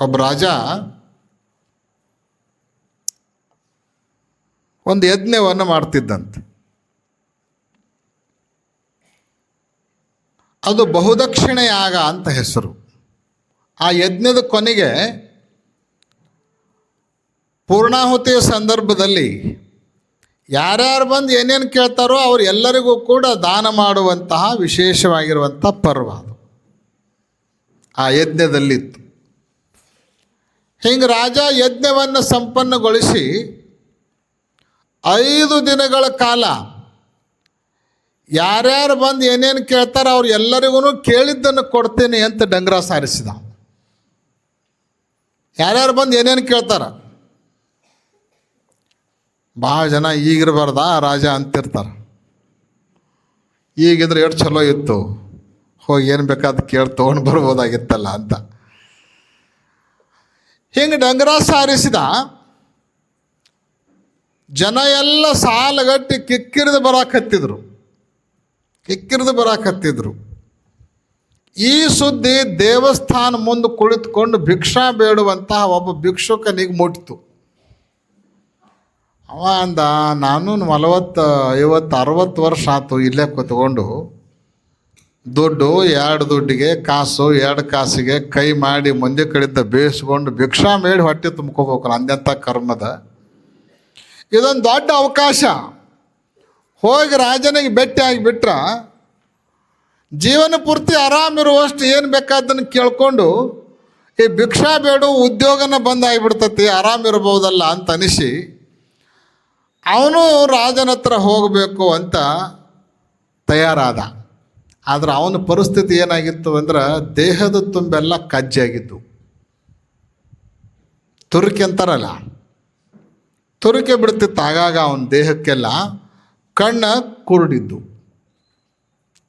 ಒಬ್ಬ ರಾಜ ಒಂದು ಯಜ್ಞವನ್ನು ಮಾಡ್ತಿದ್ದಂತೆ. ಅದು ಬಹುದಕ್ಷಿಣ ಯಾಗ ಅಂತ ಹೆಸರು. ಆ ಯಜ್ಞದ ಕೊನೆಗೆ ಪೂರ್ಣಾಹುತಿಯ ಸಂದರ್ಭದಲ್ಲಿ ಯಾರ್ಯಾರು ಬಂದು ಏನೇನು ಕೇಳ್ತಾರೋ ಅವ್ರು ಎಲ್ಲರಿಗೂ ಕೂಡ ದಾನ ಮಾಡುವಂತಹ ವಿಶೇಷವಾಗಿರುವಂಥ ಪರ್ವ ಅದು. ಆ ಯಜ್ಞದಲ್ಲಿತ್ತು. ಹಿಂಗೆ ರಾಜ ಯಜ್ಞವನ್ನು ಸಂಪನ್ನಗೊಳಿಸಿ ಐದು ದಿನಗಳ ಕಾಲ ಯಾರ್ಯಾರು ಬಂದು ಏನೇನು ಕೇಳ್ತಾರೋ ಅವ್ರು ಎಲ್ಲರಿಗೂ ಕೇಳಿದ್ದನ್ನು ಕೊಡ್ತೀನಿ ಅಂತ ಡಂಗ್ರ ಸಾರಿಸಿದ. ಯಾರ್ಯಾರು ಬಂದು ಏನೇನು ಕೇಳ್ತಾರ? ಭಾಳ ಜನ ಈಗಿರಬಾರ್ದ ರಾಜ ಅಂತಿರ್ತಾರೆ. ಈಗಿದ್ರೆ ಎಷ್ಟು ಚಲೋ ಇತ್ತು? ಹೋಗಿ ಏನು ಬೇಕಾದ ಕೇಳಿ ತೊಗೊಂಡು ಬರ್ಬೋದಾಗಿತ್ತಲ್ಲ ಅಂತ. ಹಿಂಗೆ ಡಂಗರ ಸಾರಿಸಿದ. ಜನ ಎಲ್ಲ ಸಾಲಗಟ್ಟಿ ಕಿಕ್ಕಿರಿದು ಬರಾಕತ್ತಿದ್ರು ಕಿಕ್ಕಿರಿದು ಬರಾಕತ್ತಿದ್ರು ಈ ಸುದ್ದಿ ದೇವಸ್ಥಾನ ಮುಂದೆ ಕುಳಿತುಕೊಂಡು ಭಿಕ್ಷಾ ಬೇಡುವಂತಹ ಒಬ್ಬ ಭಿಕ್ಷುಕನಿಗೆ ಮುಟ್ಟಿತು ಅವ ಅಂದ ನಾನು ನಲವತ್ತು ಐವತ್ತು ಅರವತ್ತು ವರ್ಷ ಆತು, ಇಲ್ಲೇ ಕೂತ್ಕೊಂಡು ದುಡ್ಡು ಎರಡು ದುಡ್ಡಿಗೆ, ಕಾಸು ಎರಡು ಕಾಸಿಗೆ ಕೈ ಮಾಡಿ ಮುಂದೆ ಕಡೆಯಿಂದ ಬೇಯಿಸ್ಕೊಂಡು ಭಿಕ್ಷಾ ಮೇಡಿ ಹೊಟ್ಟೆ ತುಂಬ್ಕೋಬೇಕು ಅಂದೆಂಥ ಕರ್ಮದ. ಇದೊಂದು ದೊಡ್ಡ ಅವಕಾಶ. ಹೋಗಿ ರಾಜನಿಗೆ ಭೇಟಿ ಆಗಿಬಿಟ್ರ, ಜೀವನ ಪೂರ್ತಿ ಆರಾಮಿರುವಷ್ಟು ಏನು ಬೇಕಾದನ್ನು ಕೇಳಿಕೊಂಡು, ಈ ಭಿಕ್ಷಾ ಬೇಡು, ಉದ್ಯೋಗನ ಬಂದಾಗಿಬಿಡ್ತತಿ ಆರಾಮಿರ್ಬೋದಲ್ಲ ಅಂತ ಅನಿಸಿ, ಅವನು ರಾಜನ ಹತ್ರ ಹೋಗಬೇಕು ಅಂತ ತಯಾರಾದ. ಆದರೆ ಅವನ ಪರಿಸ್ಥಿತಿ ಏನಾಗಿತ್ತು ಅಂದ್ರೆ ದೇಹದ ತುಂಬೆಲ್ಲ ಕಜ್ಜಾಗಿದ್ದು ತುರುಕಿ ಅಂತಾರಲ್ಲ? ತುರುಕೆ ಬಿಡ್ತಿತ್ತು. ಆಗಾಗ ಅವನ ದೇಹಕ್ಕೆಲ್ಲ ಕಣ್ಣ ಕುರುಡಿದ್ದು.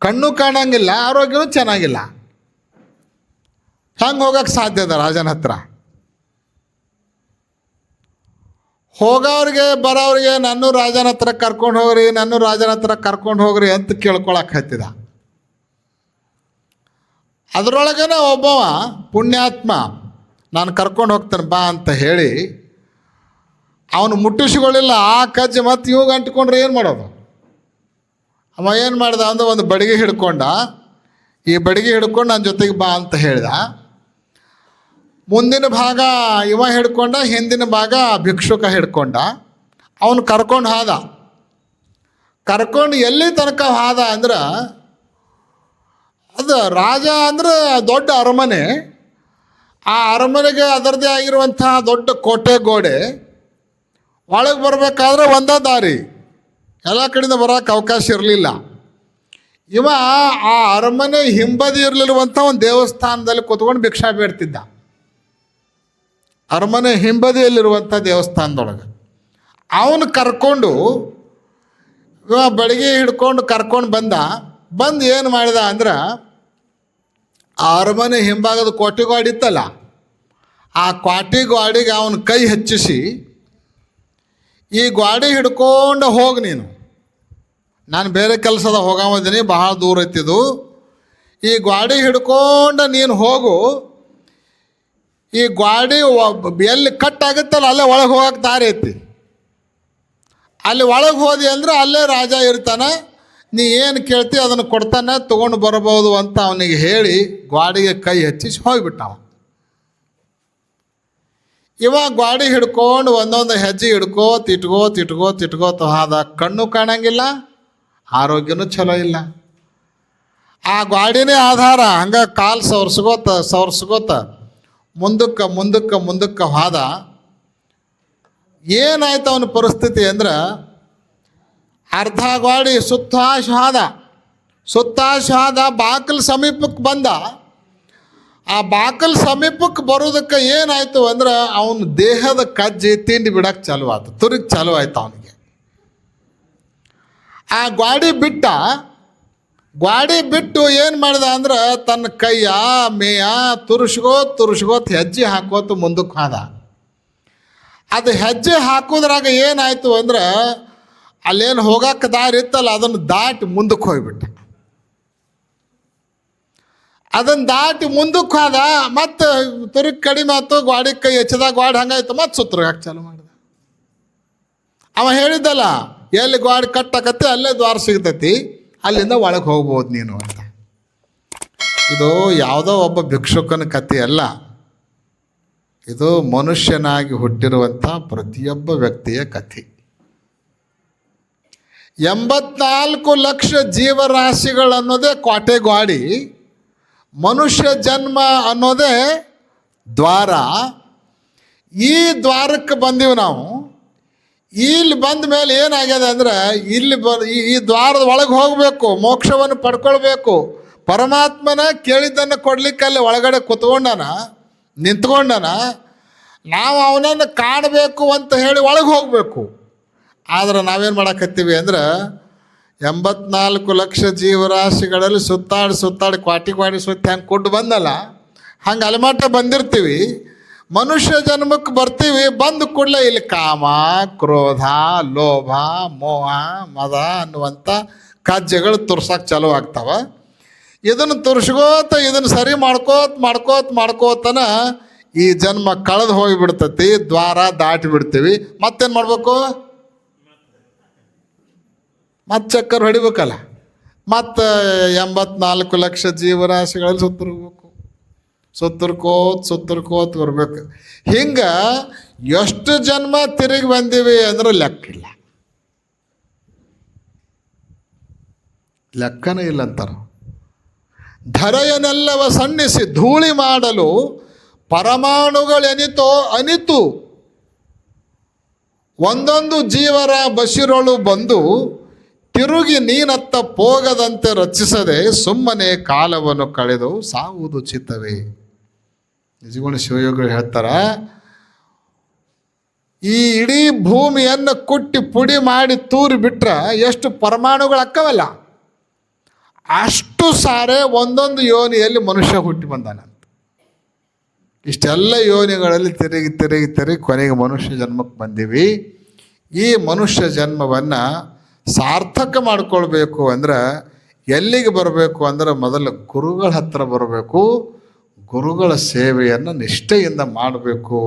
ಕಣ್ಣು ಕಾಣಂಗಿಲ್ಲ, ಆರೋಗ್ಯವೂ ಚೆನ್ನಾಗಿಲ್ಲ. ಹಂಗೆ ಹೋಗಕ್ಕೆ ಸಾಧ್ಯ ಅದ ರಾಜನ ಹತ್ರ? ಹೋಗೋರಿಗೆ ಬರೋರಿಗೆ ನನ್ನೂ ರಾಜನ ಹತ್ರ ಕರ್ಕೊಂಡು ಹೋಗ್ರಿ, ನನ್ನ ರಾಜನ ಹತ್ರ ಕರ್ಕೊಂಡು ಹೋಗ್ರಿ ಅಂತ ಕೇಳ್ಕೊಳಕ್ಕೆ ಹತ್ತಿದ. ಅದರೊಳಗನೆ ಒಬ್ಬವ, ಪುಣ್ಯಾತ್ಮ, ನಾನು ಕರ್ಕೊಂಡು ಹೋಗ್ತೇನೆ, ಬಾ ಅಂತ ಹೇಳಿ, ಅವನು ಮುಟ್ಟಿಸಿಕೊಳ್ಳಿಲ್ಲ. ಆ ಕಜ್ಜಿ ಮತ್ತೆ ಇವಾಗ ಅಂಟ್ಕೊಂಡ್ರೆ ಏನು ಮಾಡೋದು? ಅವ ಏನು ಮಾಡ್ದ ಅಂದ್ರೆ ಒಂದು ಬಡಿಗೆ ಹಿಡ್ಕೊಂಡ, ಈ ಬಡಿಗೆ ಹಿಡ್ಕೊಂಡು ನನ್ನ ಜೊತೆಗೆ ಬಾ ಅಂತ ಹೇಳ್ದ. ಮುಂದಿನ ಭಾಗ ಇವ ಹಿಡ್ಕೊಂಡ, ಹಿಂದಿನ ಭಾಗ ಭಿಕ್ಷುಕ ಹಿಡ್ಕೊಂಡ. ಅವನು ಕರ್ಕೊಂಡು ಹಾದ. ಕರ್ಕೊಂಡು ಎಲ್ಲಿ ತನಕ ಹಾದ ಅಂದ್ರೆ ಅದು ರಾಜ ಅಂದ್ರೆ ದೊಡ್ಡ ಅರಮನೆ. ಆ ಅರಮನೆಗೆ ಅದರದೇ ಆಗಿರುವಂತಹ ದೊಡ್ಡ ಕೋಟೆ ಗೋಡೆ. ಒಳಗೆ ಬರಬೇಕಾದ್ರೆ ಒಂದೇ ದಾರಿ. ಎಲ್ಲ ಕಡೆಯಿಂದ ಬರೋಕ್ಕೆ ಅವಕಾಶ ಇರಲಿಲ್ಲ. ಇವ ಆ ಅರಮನೆ ಹಿಂಬದಿ ಇರಲಿರುವಂಥ ಒಂದು ದೇವಸ್ಥಾನದಲ್ಲಿ ಕೂತ್ಕೊಂಡು ಭಿಕ್ಷಾ ಬೇಡ್ತಿದ್ದ. ಅರಮನೆ ಹಿಂಬದಿಯಲ್ಲಿರುವಂಥ ದೇವಸ್ಥಾನದೊಳಗೆ. ಅವನು ಕರ್ಕೊಂಡು ಬೆಳಗ್ಗೆ ಹಿಡ್ಕೊಂಡು ಕರ್ಕೊಂಡು ಬಂದ. ಬಂದು ಏನು ಮಾಡಿದ ಅಂದ್ರೆ ಅರಮನೆ ಹಿಂಭಾಗದ ಕೋಟಿ ಗಾಡಿ ಇತ್ತಲ್ಲ, ಆ ಕ್ವಾಟಿ ಗ್ವಾಡಿಗೆ ಅವನ ಕೈ ಹೆಚ್ಚಿಸಿ, ಈ ಗಾಡಿ ಹಿಡ್ಕೊಂಡು ಹೋಗಿ ನೀನು. ನಾನು ಬೇರೆ ಕೆಲಸದ ಹೋಗಾಮದೀನಿ ಬಹಳ ದೂರ ಐತಿದು. ಈ ಗಾಡಿ ಹಿಡ್ಕೊಂಡು ನೀನು ಹೋಗು. ಈ ಗಾಡಿ ಎಲ್ಲಿ ಕಟ್ ಆಗುತ್ತಲ್ಲ, ಅಲ್ಲೇ ಒಳಗೆ ಹೋಗಕ್ಕೆ ದಾರಿ ಐತಿ. ಅಲ್ಲಿ ಒಳಗೆ ಹೋದಿ ಅಂದ್ರೆ ಅಲ್ಲೇ ರಾಜ ಇರ್ತಾನೆ. ನೀ ಏನು ಕೇಳ್ತಿ ಅದನ್ನು ಕೊಡ್ತಾನೆ ತೊಗೊಂಡು ಬರಬಹುದು ಅಂತ ಅವನಿಗೆ ಹೇಳಿ ಗ್ವಾಡಿಗೆ ಕೈ ಹಚ್ಚಿಸಿ ಹೋಗಿಬಿಟ್ಟ ಅವ ಇವಾಗ ಗಾಡಿ ಹಿಡ್ಕೊಂಡು ಒಂದೊಂದು ಹೆಜ್ಜೆ ಹಿಡ್ಕೋತ ಇಟ್ಕೋತ ಇಟ್ಕೋತ ಇಟ್ಕೋತ ಹೋದ ಕಣ್ಣು ಕಾಣಂಗಿಲ್ಲ, ಆರೋಗ್ಯನೂ ಚಲೋ ಇಲ್ಲ. ಆ ಗಾಡಿನೇ ಆಧಾರ, ಹಂಗ ಕಾಲು ಸವರ್ಸ್ಕೋತ ಸವರ್ಸ್ಕೋತ ಮುಂದಕ್ಕೆ ಮುಂದಕ್ಕೆ ಮುಂದಕ್ಕೆ ಹಾದ, ಏನಾಯ್ತು ಅವನ ಪರಿಸ್ಥಿತಿ ಅಂದ್ರೆ ಅರ್ಧ ಗಾಡಿ ಸುತ್ತಾಶ ಆದ ಸುತ್ತಾಶ ಆದ ಬಾಕಲ್ ಸಮೀಪಕ್ಕೆ ಬಂದ. ಆ ಬಾಕಲ್ ಸಮೀಪಕ್ಕೆ ಬರೋದಕ್ಕೆ ಏನಾಯ್ತು ಅಂದ್ರೆ ಅವನ ದೇಹದ ಕಜ್ಜಿ ತಿಂಡಿ ಬಿಡಕ್ಕೆ ಚಾಲು ಆಯ್ತು ತುರುಗಿ ಚಾಲು ಆಯ್ತು ಅವನಿಗೆ. ಆ ಗಾಡಿ ಬಿಟ್ಟ ಗಾಡಿ ಬಿಟ್ಟು ಏನು ಮಾಡಿದ ಅಂದ್ರೆ ತನ್ನ ಕೈಯ ಮೇಯ ತುರುಸ್ಕೋತ್ ತುರುಸ್ಕೋತ್ ಹೆಜ್ಜೆ ಹಾಕೋತು ಮುಂದಕ್ಕೆ ಹೋದ. ಅದು ಹೆಜ್ಜೆ ಹಾಕೋದ್ರಾಗ ಏನಾಯ್ತು ಅಂದ್ರೆ ಅಲ್ಲೇನು ಹೋಗಕ್ಕೆ ದಾರಿ ಇತ್ತಲ್ಲ, ಅದನ್ನು ದಾಟಿ ಮುಂದಕ್ಕೆ ಹೋಗ್ಬಿಟ್ಟ. ಅದನ್ನು ದಾಟಿ ಮುಂದಕ್ಕೆ ಹೋದ, ಮತ್ತೆ ತುರುಕ್ ಕಡಿಮೆ ಆಯ್ತು ಗ್ವಾಡಿ ಕೈ ಹೆಚ್ಚಿದಾಗ ಗಾಡಿ ಹಂಗಾಯ್ತು, ಮತ್ತೆ ಸುತ್ತರ್ಗಾಕ್ ಚಾಲು ಮಾಡಿದ. ಅವ ಹೇಳಿದ್ದಲ್ಲ, ಎಲ್ಲಿ ಗ್ವಾಡಿ ಕಟ್ಟಾಕತ್ತೆ, ಅಲ್ಲೇ ದ್ವಾರ ಸಿಗ್ತೈತಿ, ಅಲ್ಲಿಂದ ಒಳಗೆ ಹೋಗ್ಬೋದು ನೀನು ಅಂತ. ಇದು ಯಾವುದೋ ಒಬ್ಬ ಭಿಕ್ಷುಕನ ಕಥೆ ಅಲ್ಲ. ಇದು ಮನುಷ್ಯನಾಗಿ ಹುಟ್ಟಿರುವಂಥ ಪ್ರತಿಯೊಬ್ಬ ವ್ಯಕ್ತಿಯ ಕಥೆ. ಎಂಬತ್ನಾಲ್ಕು ಲಕ್ಷ ಜೀವರಾಶಿಗಳನ್ನೋದೇ ಅನ್ನೋದೇ ಗಾಡಿ ಮನುಷ್ಯ ಜನ್ಮ ಅನ್ನೋದೇ ದ್ವಾರ. ಈ ದ್ವಾರಕ್ಕೆ ಬಂದೀವಿ ನಾವು. ಇಲ್ಲಿ ಬಂದ ಮೇಲೆ ಏನಾಗ್ಯದ ಅಂದರೆ ಇಲ್ಲಿ ಬ ಈ ದ್ವಾರದ ಒಳಗೆ ಹೋಗಬೇಕು, ಮೋಕ್ಷವನ್ನು ಪಡ್ಕೊಳ್ಬೇಕು. ಪರಮಾತ್ಮನ ಕೇಳಿದ್ದನ್ನು ಕೊಡ್ಲಿಕ್ಕೆ ಅಲ್ಲಿ ಒಳಗಡೆ ಕುತ್ಕೊಂಡನ, ನಿಂತ್ಕೊಂಡನ. ನಾವು ಅವನನ್ನು ಕಾಣಬೇಕು ಅಂತ ಹೇಳಿ ಒಳಗೆ ಹೋಗಬೇಕು. ಆದ್ರೆ ನಾವೇನು ಮಾಡಕತ್ತೀವಿ ಅಂದ್ರೆ ಎಂಬತ್ನಾಲ್ಕು ಲಕ್ಷ ಜೀವರಾಶಿಗಳಲ್ಲಿ ಸುತ್ತಾಡಿ ಸುತ್ತಾಡಿ ಕ್ವಾಟಿ ಕ್ವಾಟಿ ಸುತ್ತಿ ಹಂಗೆ ಕೊಟ್ಟು ಬಂದಲ್ಲ, ಹಂಗೆ ಅಲಮಾಟ ಬಂದಿರ್ತೀವಿ, ಮನುಷ್ಯ ಜನ್ಮಕ್ಕೆ ಬರ್ತೀವಿ, ಬಂದ ಕೂಡಲೇ ಇಲ್ಲಿ ಕಾಮ, ಕ್ರೋಧ, ಲೋಭ, ಮೋಹ, ಮದ ಅನ್ನುವಂಥ ಕಾಜ್ಯಗಳು ತುರ್ಸಕ್ಕೆ ಚಾಲು ಆಗ್ತಾವ. ಇದನ್ನು ತುರ್ಸ್ಕೋತ, ಇದನ್ನು ಸರಿ ಮಾಡ್ಕೋತ ಮಾಡ್ಕೋತ, ಮಾಡ್ಕೋತನ ಈ ಜನ್ಮ ಕಳೆದು ಹೋಗಿಬಿಡ್ತತಿ, ದ್ವಾರ ದಾಟಿ ಬಿಡ್ತೀವಿ. ಮತ್ತೇನು ಮಾಡ್ಬೇಕು? ಮತ್ತೆ ಚಕ್ಕರ್ ಹೊಡಿಬೇಕಲ್ಲ. ಮತ್ತು ಎಂಬತ್ನಾಲ್ಕು ಲಕ್ಷ ಜೀವರಾಶಿಗಳಲ್ಲಿ ಸುತ್ತಿರ್ಬೇಕು. ಸುತ್ತರ್ಕೋತ್ ಸುತ್ತರ್ಕೋತ್ ಬರ್ಬೇಕು. ಹಿಂಗೆ ಎಷ್ಟು ಜನ್ಮ ತಿರುಗಿ ಬಂದೀವಿ ಅಂದ್ರೆ ಲೆಕ್ಕ ಇಲ್ಲ. ಲೆಕ್ಕನೇ ಇಲ್ಲ ಅಂತಾರೆ. ಧರೆಯನ್ನೆಲ್ಲವ ಸಣ್ಣಿಸಿ ಧೂಳಿ ಮಾಡಲು ಪರಮಾಣುಗಳೆನಿತೋ ಅನಿತು. ಒಂದೊಂದು ಜೀವರ ಬಸಿರೊಳು ಬಂದು ತಿರುಗಿ ನೀನತ್ತ ಪೋಗದಂತೆ ರಚಿಸದೆ ಸುಮ್ಮನೆ ಕಾಲವನ್ನು ಕಳೆದು ಸಾವುದು ಚಿತ್ತವೇ. ನಿಜಗುಣ ಶಿವಯೋಗಿಗಳು ಹೇಳ್ತಾರ, ಈ ಇಡೀ ಭೂಮಿಯನ್ನು ಕುಟ್ಟಿ ಪುಡಿ ಮಾಡಿ ತೂರಿ ಬಿಟ್ರೆ ಎಷ್ಟು ಪರಮಾಣುಗಳು ಅಕ್ಕವಲ್ಲ? ಅಷ್ಟು ಸಾರೆ ಒಂದೊಂದು ಯೋನಿಯಲ್ಲಿ ಮನುಷ್ಯ ಹುಟ್ಟಿ ಬಂದಾನಂತ. ಇಷ್ಟೆಲ್ಲ ಯೋನಿಗಳಲ್ಲಿ ತಿರುಗಿ ತಿರುಗಿ ತಿರುಗಿ ಕೊನೆಗೆ ಮನುಷ್ಯ ಜನ್ಮಕ್ಕೆ ಬಂದೀವಿ. ಈ ಮನುಷ್ಯ ಜನ್ಮವನ್ನು ಸಾರ್ಥಕ ಮಾಡ್ಕೊಳ್ಬೇಕು ಅಂದ್ರೆ ಎಲ್ಲಿಗೆ ಬರಬೇಕು ಅಂದ್ರೆ ಮೊದಲು ಗುರುಗಳ ಹತ್ರ ಬರಬೇಕು ಗುರುಗಳ ಸೇವೆಯನ್ನು ನಿಷ್ಠೆಯಿಂದ ಮಾಡಬೇಕು.